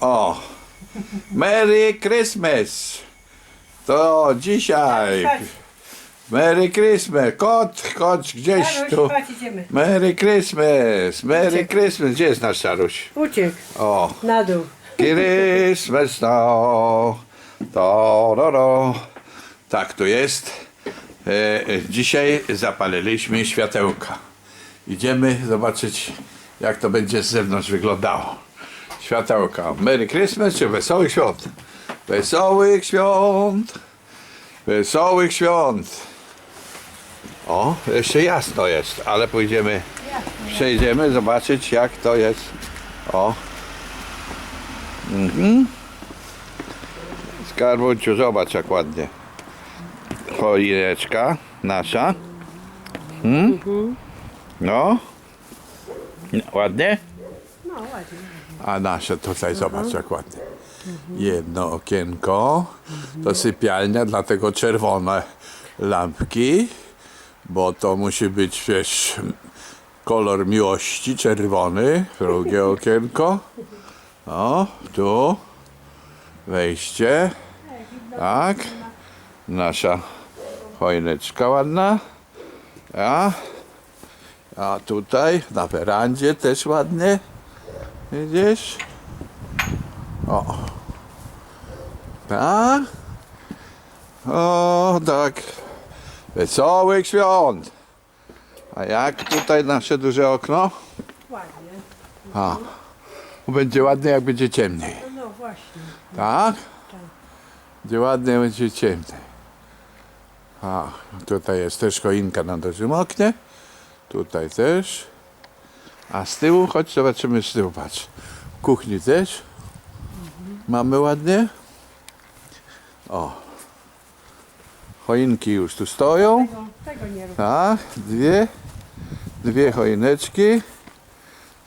O! Merry Christmas! To dzisiaj. Chodź, Merry Christmas! Kot, kot gdzieś Janusz, tu. chodź, idziemy. Merry Christmas! Merry. Christmas! Gdzie jest nasz staruś? Uciekł O! na dół. Christmas now. To, ro, ro. Tak to jest. E, e, dzisiaj zapaliliśmy światełka. Idziemy zobaczyć, jak to będzie z zewnątrz wyglądało. Światełka. Merry Christmas czy Wesołych Świąt? Wesołych Świąt! Wesołych Świąt! O, jeszcze jasno jest, ale pójdziemy, przejdziemy zobaczyć, jak to jest. O, Skarbunciu, zobacz jak ładnie. Choineczka nasza. Hmm? No. Ładnie? No ładnie. A nasze tutaj zobacz jak ładnie. Jedno okienko. To sypialnia, dlatego czerwone lampki. Bo to musi być, wiesz, kolor miłości, czerwony. Drugie okienko. O, tu. Wejście. Tak. Nasza choineczka ładna. A, a tutaj na werandzie też ładnie. Widzisz? O. Tak. O, tak. Wesołych świąt. A jak tutaj nasze duże okno? Ładnie. A. Będzie ładnie, jak będzie ciemniej. No, no właśnie. Tak? Będzie ładnie, będzie ciemniej. A, tutaj jest też choinka na dużym oknie. Tutaj też. A z tyłu, chodź zobaczymy z tyłu, patrz. W kuchni też. Mamy ładnie. O. Choinki już tu stoją. Tego, tego nie rób. Tak, dwie. Dwie choineczki.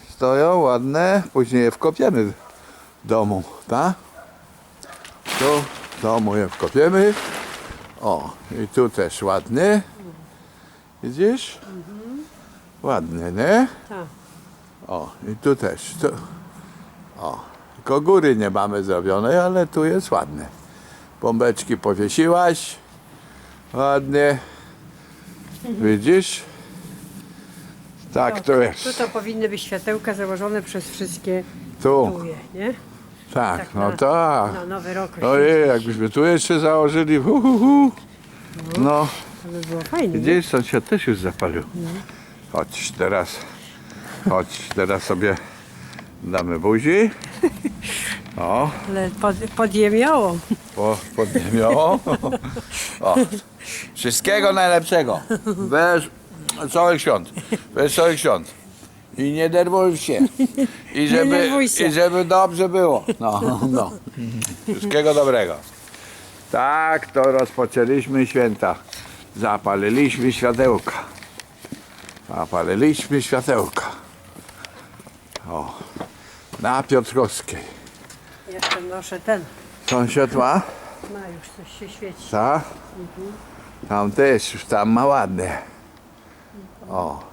Stoją ładne. Później je wkopiemy w domu, tak? Tu w domu je wkopiemy. O, i tu też ładnie. Widzisz? Ładnie, nie? Tak. O, i tu też. Tu. O, tylko góry nie mamy zrobionej, ale tu jest ładne. Bombeczki powiesiłaś. Ładnie. Widzisz? Tak to Tu jest. to powinny być światełka założone przez wszystkie Tu. tuje, nie? Tak, tak no na- tak. Na nowy rok. Ojej, jakbyśmy tu jeszcze założyli. Hu, hu, hu. No, To by było fajnie. nie? gdzieś sąsiad też już zapalił. Chodź teraz. Chodź, teraz sobie damy buzi. O. Ale pod, podjemiało. Po, podniemiało. O. Wszystkiego najlepszego. Wesołych świąt. Wesołych świąt. I nie denerwuj się. I żeby, denerwuj się. I żeby dobrze było. No, no. Wszystkiego dobrego. Tak, to rozpoczęliśmy święta. Zapaliliśmy światełka. Zapaliliśmy światełka. O. Na Piotrkowskiej. Jeszcze noszę ten. Sąsiad ma? Ma już coś się świeci. Tak? Tam też, już tam ma ładnie. O.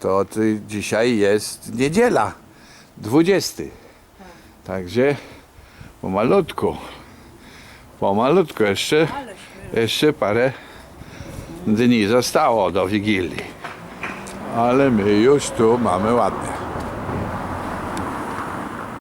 To ty, dzisiaj jest niedziela, 20. Także pomalutku. Pomalutku jeszcze, jeszcze parę dni zostało do Wigilii. Ale my już tu mamy ładnie.